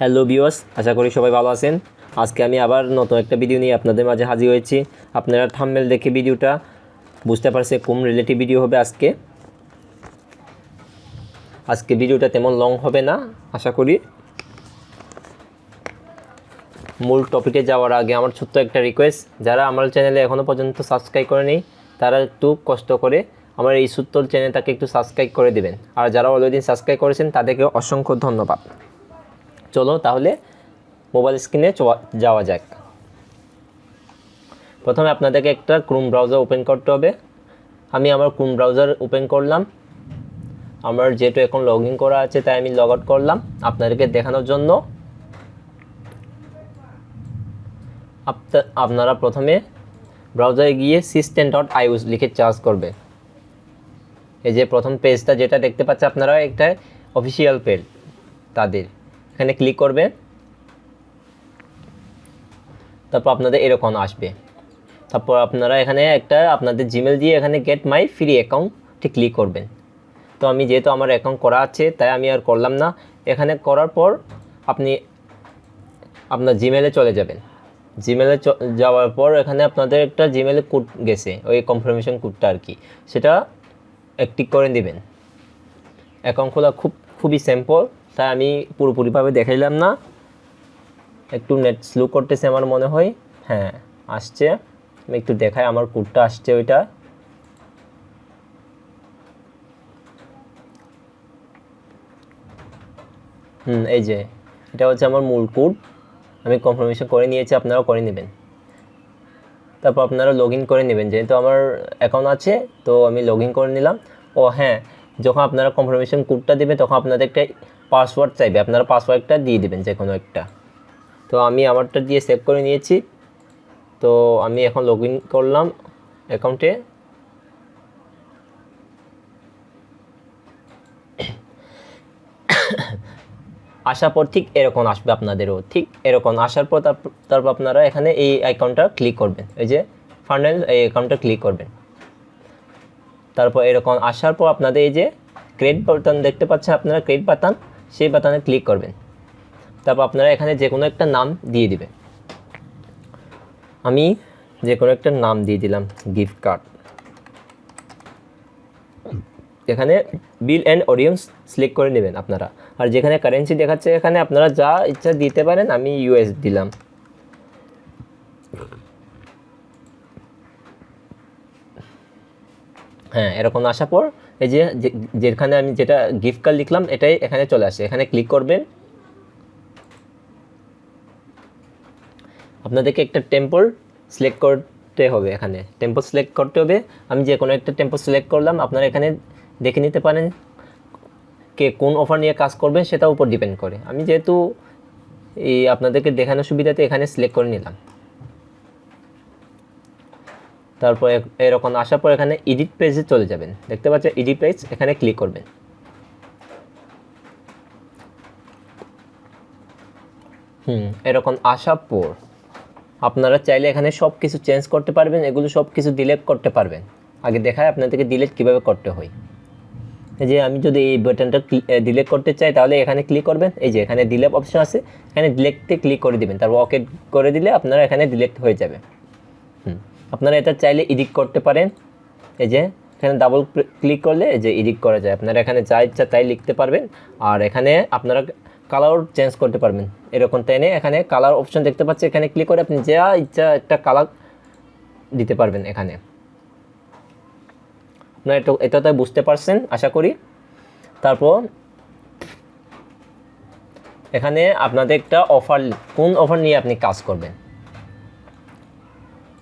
Hello বিওস আশা করি সবাই ভালো আছেন। আজকে আমি আবার নতুন একটা ভিডিও নিয়ে আপনাদের মাঝে হাজির হয়েছি। আপনারা থাম্বনেল দেখে ভিডিওটা বুঝতে পারছে কোন রিলেটিভ ভিডিও হবে আজকে। আজকে ভিডিওটা তেমন লং হবে না, আশা করি। মূল টপিকে যাওয়ার আগে আমার ছোট্ট একটা রিকোয়েস্ট যারা আমার চ্যানেলে এখনও পর্যন্ত সাবস্ক্রাইব করেনি, তারা একটু কষ্ট করে আমার এই সূত্র চ্যানেলটাকে একটু সাবস্ক্রাইব করে দেবেন। আর যারা অলরেডি সাবস্ক্রাইব করেছেন, তাদেরকে অসংখ্য ধন্যবাদ। চলো তাহলে মোবাইল স্ক্রিনে যাওয়া যাক। প্রথমে আপনাদেরকে একটা ক্রোম ব্রাউজার ওপেন করতে হবে। আমি আমার ক্রোম ব্রাউজার ওপেন করলাম। আমার যেহেতু এখন লগ করা আছে, তাই আমি লগ আউট করলাম আপনাদেরকে দেখানোর জন্য। আপনা- আপনারা প্রথমে ব্রাউজারে গিয়ে সিস্টেম ডট আইউস লিখে চার্জ করবে। এই যে প্রথম পেজটা যেটা দেখতে পাচ্ছে আপনারা একটা অফিসিয়াল পেজ তাদের। এখানে ক্লিক করবেন তারপর আপনাদের এরকম আসবে। তারপর আপনারা এখানে একটা আপনাদের জিমেল দিয়ে এখানে গেট মাই ফ্রি অ্যাকাউন্টটি ক্লিক করবেন। তো আমি যেহেতু আমার অ্যাকাউন্ট করা আছে, তাই আমি আর করলাম না। এখানে করার পর আপনি আপনার জিমেলে চলে যাবেন। জিমেলে যাওয়ার পর এখানে আপনাদের একটা জিমেলে কোড গেছে, ওই কনফার্মেশন কোডটা আর কি। সেটা অ্যাক্টিভ করে দিবেন অ্যাকাউন্ট খোলা খুব, খুবই সিম্পল তাই আমি পুরোপুরিভাবে দেখাইলাম না। একটু নেট স্লো করতেছে আমার মনে হয়। হ্যাঁ আসছে। আমি একটু দেখাই আমার কোডটা আসছে ওইটা। হুম, এই যে, এটা হচ্ছে আমার মূল কোড আমি কনফার্মেশন করে নিয়েছি, আপনারাও করে নেবেন। তারপর আপনারা লগ করে নেবেন, যেহেতু আমার অ্যাকাউন্ট আছে, তো আমি লগ করে নিলাম। ও হ্যাঁ যখন আপনারা কনফার্মেশন কোডটা দেবে, তখন আপনাদের একটা পাসওয়ার্ড চাইবে, আপনারা পাসওয়ার্ডটা দিয়ে দেবেন যে কোনো একটা। তো আমি আমারটা দিয়ে সেভ করে নিয়েছি। তো আমি এখন লগ করলাম অ্যাকাউন্টে আসার পর ঠিক এরকম আসবে আপনাদেরও, ঠিক এরকম আসার পর তারপর তারপর আপনারা এখানে এই অ্যাকাউন্টটা ক্লিক করবেন। এই যে ফান্ডেল এই অ্যাকাউন্টটা ক্লিক করবেন। তারপর এরকম আসার পর আপনাদের এই যে ক্রেডিট বাটন দেখতে পাচ্ছেন আপনারা ক্রেডিট বাটন সেই বাটনে ক্লিক করবেন। তারপর আপনারা এখানে যে কোনো একটা নাম দিয়ে দিবেন। আমি যে কোনো একটা নাম দিয়ে দিলাম গিফট কার্ড এখানে বিল অ্যান্ড অডিয়েন্স সিলেক্ট করে নেবেন আপনারা। আর যেখানে কারেন্সি দেখাচ্ছে এখানে আপনারা যা ইচ্ছা দিতে পারেন আমি ইউএস দিলাম। হ্যাঁ এরকম আসার পর এই যে যেখানে আমি যেটা গিফট কার্ড লিখলাম, এটাই এখানে চলে আসে। এখানে ক্লিক করবেন। আপনাদেরকে একটা টেম্পল সিলেক্ট করতে হবে এখানে। টেম্পল সিলেক্ট করতে হবে। আমি যে কোনো একটা টেম্পল সিলেক্ট করলাম, আপনারা এখানে দেখে নিতে পারেন কে কোন অফার নিয়ে কাজ করবেন, সেটার উপর ডিপেন্ড করে। আমি যেহেতু এই আপনাদেরকে দেখানোর সুবিধাতে এখানে সিলেক্ট করে নিলাম। তারপর এরকম আসার পর এখানে এডিট পেজে চলে যাবেন। দেখতে পাচ্ছেন এডিট পেজ এখানে ক্লিক করবেন। হুম, এরকম আসার পর আপনারা চাইলে এখানে সব কিছু চেঞ্জ করতে পারবেন, এগুলো সব কিছু ডিলেট করতে পারবেন। আগে দেখায় আপনাদেরকে ডিলেট কীভাবে করতে হয়। এই যে আমি যদি এই বাটনটা ডিলেট করতে চাই, তাহলে এখানে ক্লিক করবেন। এই যে এখানে ডিলেট অপশন আছে, এখানে ডিলেটতে ক্লিক করে দিবেন। তারপর ওকে করে দিলে আপনারা এখানে ডিলেট হয়ে যাবে। আপনারা এটা চাইলে এডিট করতে পারেন। এই যে, এখানে ডাবল ক্লিক করলে এই যে এডিট করা যায়। আপনারা এখানে যা ইচ্ছা তাই লিখতে পারবেন। আর এখানে আপনারা কালার চেঞ্জ করতে পারবেন। এরকম তাই নিয়ে এখানে কালার অপশন দেখতে পাচ্ছি। এখানে ক্লিক করে আপনি যা ইচ্ছা একটা কালার দিতে পারবেন এখানে। আপনারা এটা এটা তো বুঝতে পারছেন, আশা করি। তারপর এখানে আপনাদের একটা অফার কোন অফার নিয়ে আপনি কাজ করবেন?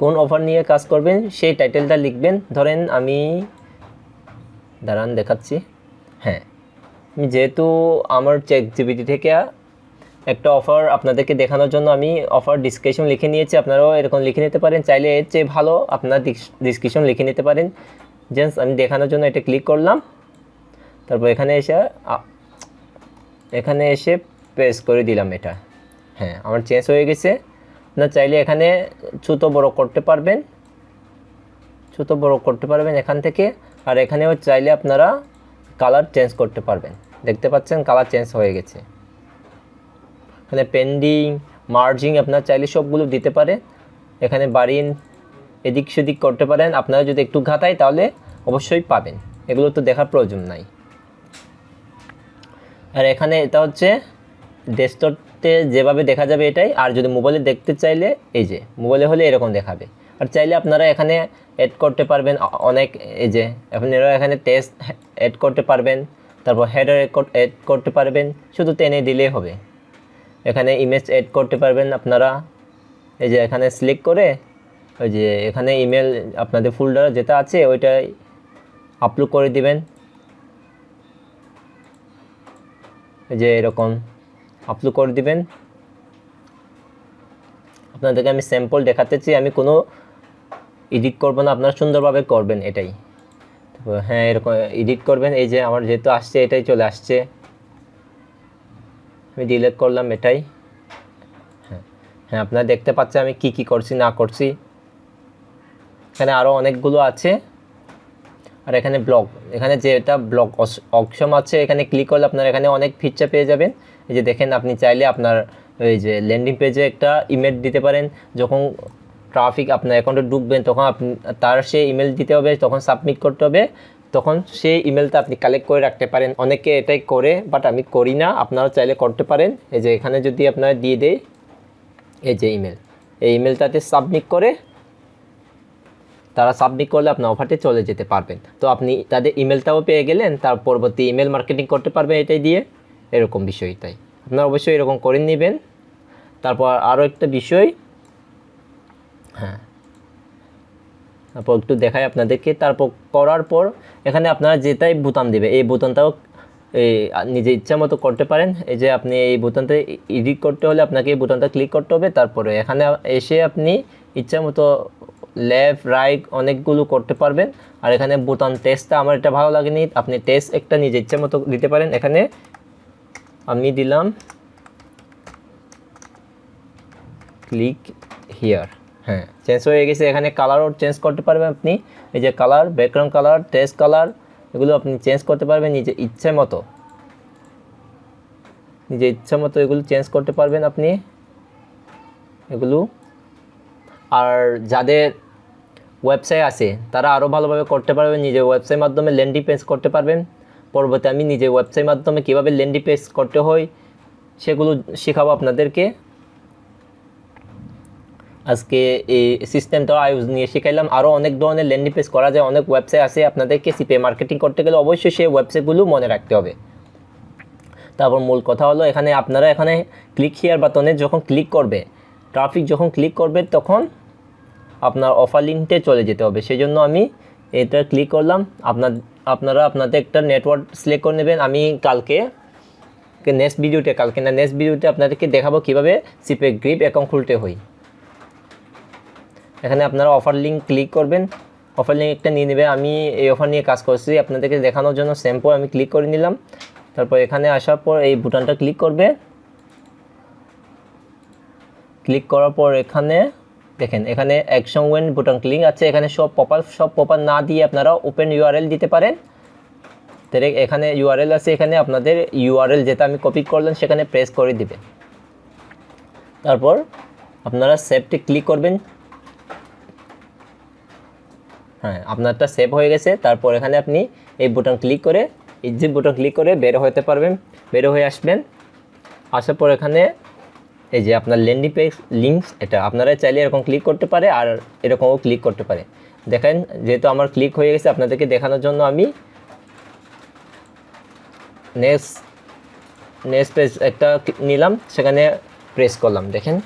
কোন অফার নিয়ে কাজ করবেন, সেই টাইটেলটা লিখবেন। ধরেন আমি, দাঁড়ান দেখাচ্ছি। হ্যাঁ যেহেতু আমার চেক জিবিটি থেকে একটা অফার আপনাদেরকে দেখানোর জন্য আমি অফার ডিসক্রিপশন লিখে নিয়েছি, আপনারাও এরকম লিখে নিতে পারেন। চাইলে এর চেয়ে ভালো আপনার ডিসক্রিপশন লিখে নিতে পারেন। জাস্ট আমি দেখানোর জন্য এটা ক্লিক করলাম। তারপর এখানে এসে এখানে এসে প্রেস করে দিলাম এটা। হ্যাঁ আমার চেঞ্জ হয়ে গেছে। আপনার চাইলে এখানে ছোটো বড় করতে পারবেন। ছোটো বড় করতে পারবেন এখান থেকে। আর এখানেও চাইলে আপনারা কালার চেঞ্জ করতে পারবেন। দেখতে পাচ্ছেন কালার চেঞ্জ হয়ে গেছে। এখানে পেন্ডিং মার্জিং আপনার চাইলে সবগুলো দিতে পারে। এখানে বাড়িন এদিক সেদিক করতে পারেন। আপনারা যদি একটু ঘাতাই তাহলে অবশ্যই পাবেন। এগুলো তো দেখার প্রয়োজন নাই। আর এখানে এটা হচ্ছে ডেস্কটপে যেভাবে দেখা যাবে এটাই, আর যদি মোবাইলে দেখতে চাইলে এই যে মোবাইলে হলে এরকম দেখাবে। আর চাইলে আপনারা এখানে অ্যাড করতে পারবেন অনেক, এই যে আপনারা এখানে টেস্ট অ্যাড করতে পারবেন, তারপর হেডার অ্যাড করতে পারবেন, শুধু টেনে দিলেই হবে। এখানে ইমেজ অ্যাড করতে পারবেন আপনারা। এই যে, এখানে সিলেক্ট করে, ওই যে, এখানে ইমেল আপনাদের ফোল্ডার যেটা আছে, ওইটাই আপলোড করে দিবেন। এই যে, এরকম। আপলোড করে দিবেন। আপনাদেরকে আমি স্যাম্পল দেখাতেছি, আমি কোনো এডিট করব না, আপনারা সুন্দরভাবে করবেন এটাই। হ্যাঁ এরকম এডিট করবেন, এই যে আমার যেহেতু আসছে, এটাই চলে আসছে। আমি ডিলেট করলাম এটাই। হ্যাঁ হ্যাঁ আপনারা দেখতে পাচ্ছেন আমি কি কি করছি, না করছি। এখানে আরও অনেকগুলো আছে। আর এখানে ব্লগ এখানে যেটা ব্লগ অপশন আছে, এখানে ক্লিক করলে আপনার এখানে অনেক ফিচার পেয়ে যাবেন। এই যে দেখেন, আপনি চাইলে আপনার ওই যে ল্যান্ডিং পেজে একটা ইমেল দিতে পারেন। যখন ট্রাফিক আপনার অ্যাকাউন্টে ঢুকবেন, তখন আপনি, তার সে ইমেল দিতে হবে, তখন সাবমিট করতে হবে। তখন সেই ইমেলটা আপনি কালেক্ট করে রাখতে পারেন। অনেকে এটাই করে বাট আমি করি না। আপনারা চাইলে করতে পারেন। এই যে এখানে যদি আপনারা দিয়ে দেয় এই যে ইমেল এই ইমেলটাতে সাবমিট করে, তারা সাবমিট করলে আপনার অফারটি চলে যেতে পারবেন। তো আপনি তাদের ইমেলটাও পেয়ে গেলেন, তার পরবর্তী ইমেল মার্কেটিং করতে পারবেন এটাই দিয়ে। এরকম বিষয়টাই আপনারা অবশ্যই এরকম করে নেবেন। তারপর আরও একটা বিষয় হ্যাঁ। তারপর একটু দেখাই আপনাদেরকে। তারপর করার পর এখানে আপনারা যেটাই বোতাম দেবে, এই বোতামটাও নিজে ইচ্ছা মতো করতে পারেন। এই যে আপনি এই বোতামটা এডিট করতে হলে আপনাকে এই বোতামটা ক্লিক করতে হবে। তারপরে এখানে এসে আপনি ইচ্ছা মতো লেফট রাইট অনেকগুলো করতে পারবেন। আর এখানে বোতাম টেস্টটা আমার এটা ভালো লাগেনি। আপনি টেস্ট একটা নিজে ইচ্ছা মতো দিতে পারেন। এখানে আমি দিলাম ক্লিক হিয়ার হ্যাঁ চেঞ্জ হয়ে গেছে, এখানে কালারও চেঞ্জ করতে পারবেন আপনি। এই যে colour background colour test colour এগুলো আপনি চেঞ্জ করতে পারবেন নিজে ইচ্ছে মতো। নিজে ইচ্ছা মতো এগুলো চেঞ্জ করতে পারবেন আপনি। এগুলো। আর যাদের ওয়েবসাইট আছে, তারা আরও ভালোভাবে করতে পারবেন, নিজের ওয়েবসাইট মাধ্যমে ল্যান্ডিং পেজ করতে পারবেন। পরবর্তী আমি নিজে ওয়েবসাইট মাধ্যমে কীভাবে ল্যান্ডিং পেজ করতে হয়, সেগুলো শেখাবো আপনাদেরকে। আজকে এই সিস্টেমটা আয়ুষ নিয়ে শিখাইলাম। আরও অনেক ধরনের ল্যান্ডিং পেজ করা যায়, অনেক ওয়েবসাইট আছে আপনাদেরকে। সিপে মার্কেটিং করতে গেলে অবশ্যই সেই ওয়েবসাইটগুলো মনে রাখতে হবে। তারপর মূল কথা হলো, এখানে আপনারা এখানে ক্লিক হিয়ার বাটনে যখন ক্লিক করবে ট্রাফিক যখন ক্লিক করবে, তখন আপনার অফার লিঙ্কটে চলে যেতে হবে। সেই জন্য আমি এটা ক্লিক করলাম। আপনার, আপনারা আপনাদের একটা নেটওয়ার্ক সিলেক্ট করে নেবেন। আমি কালকে নেক্সট ভিডিওতে কালকে না নেক্সট ভিডিওতে আপনাদেরকে দেখাবো কীভাবে সিপে গ্রিপ অ্যাকাউন্ট খুলতে হয়। এখানে আপনারা অফার লিঙ্ক ক্লিক করবেন। অফার লিঙ্ক একটা নিয়ে নেবে আমি এই অফার নিয়ে কাজ করছি। আপনাদেরকে দেখানোর জন্য স্যাম্পল আমি ক্লিক করে নিলাম। তারপর এখানে আসার পর এই বুটানটা ক্লিক করবে। ক্লিক করার পর এখানে দেখেন, এখানে অ্যাকশন ওয়েন বুটান ক্লিক আছে। এখানে সব পপার সব পপার না দিয়ে আপনারা ওপেন ইউআরএল দিতে পারেন। তাহলে এখানে ইউআরএল আছে, এখানে আপনাদের ইউআরএল যেটা আমি কপি করলাম, সেখানে প্রেস করে দিবে তারপর আপনারা সেভটি ক্লিক করবেন। হ্যাঁ আপনারটা সেভ হয়ে গেছে। তারপর এখানে আপনি এই বুটান ক্লিক করে ইজিপ বুটন ক্লিক করে বের হতে পারবেন, বের হয়ে আসবেন। আসার পর এখানে এই যে আপনার ল্যান্ডিং পেজ লিঙ্কস এটা আপনারা চাইলে এরকম ক্লিক করতে পারে আর এরকমও ক্লিক করতে পারে। দেখেন, যেহেতু আমার ক্লিক হয়ে গেছে, আপনাদেরকে দেখানোর জন্য আমি নেক্সট নেক্সট পেজ একটা নিলাম, সেখানে প্রেস করলাম। দেখেন,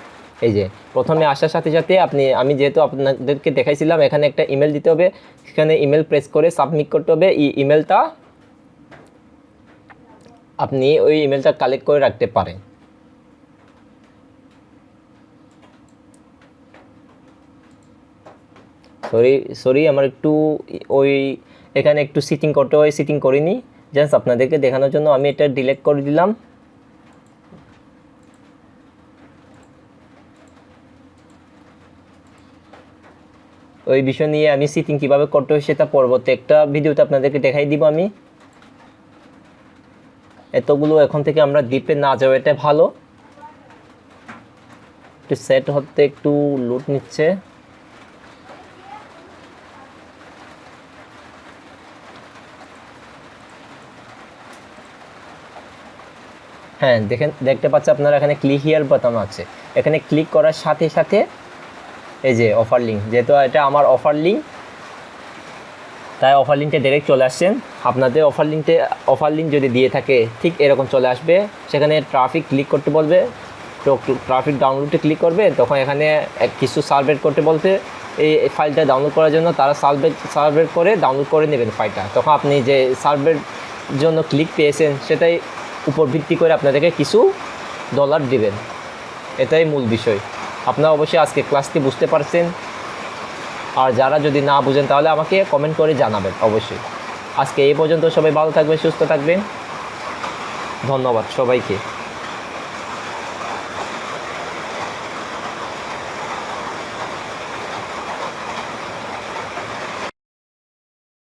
এই যে প্রথমে আসার সাথে সাথে আপনি, আমি যেহেতু আপনাদেরকে দেখাইছিলাম, এখানে একটা ইমেল দিতে হবে। সেখানে ইমেল প্রেস করে সাবমিট করতে হবে। এই ইমেলটা আপনি ওই ইমেলটা কালেক্ট করে রাখতে পারেন। সরি সরি আমার একটু ওই এখানে একটু সিটিং করতে হয় সিটিং করিনি। জাস্ট আপনাদেরকে দেখানোর জন্য আমি এটা ডিলেট করে দিলাম। ওই বিষয় নিয়ে আমি সিটিং কীভাবে করতে হয় সেটা পরবর্তী একটা ভিডিওতে আপনাদেরকে দেখাই দিব আমি। এতগুলো এখন থেকে আমরা ডিপে না যাওয়া এটা ভালো। একটু সেট হতে একটু লুট নিচ্ছে। হ্যাঁ দেখেন, দেখতে পাচ্ছেন আপনারা এখানে ক্লিক হিয়ার বাটন আছে। এখানে ক্লিক করার সাথে সাথে এই যে অফার লিঙ্ক যেহেতু এটা আমার অফার লিঙ্ক তাই অফার লিঙ্কটা ডাইরেক্ট চলে আসছেন আপনাদের অফার লিঙ্কতে অফার লিঙ্ক যদি দিয়ে থাকে, ঠিক এরকম চলে আসবে। সেখানে ট্রাফিক ক্লিক করতে বলবে। তো ট্রাফিক ডাউনলোডে ক্লিক করবে। তখন এখানে কিছু সার্ভেট করতে বলতে, এই ফাইলটা ডাউনলোড করার জন্য তারা সার্ভেট সার্ভেট করে ডাউনলোড করে নেবেন ফাইলটা তখন আপনি যে সার্ভের জন্য ক্লিক পেয়েছেন, সেটাই উপর ভিত্তি করে আপনাদেরকে কিছু ডলার দিবেন। এটাই মূল বিষয়। আপনারা অবশ্যই আজকে ক্লাসটি বুঝতে পারছেন। আর যারা যদি না বুঝেন, তাহলে আমাকে কমেন্ট করে জানাবেন, অবশ্যই। আজকে এই পর্যন্ত সবাই ভালো থাকবেন, সুস্থ থাকবেন। ধন্যবাদ সবাইকে।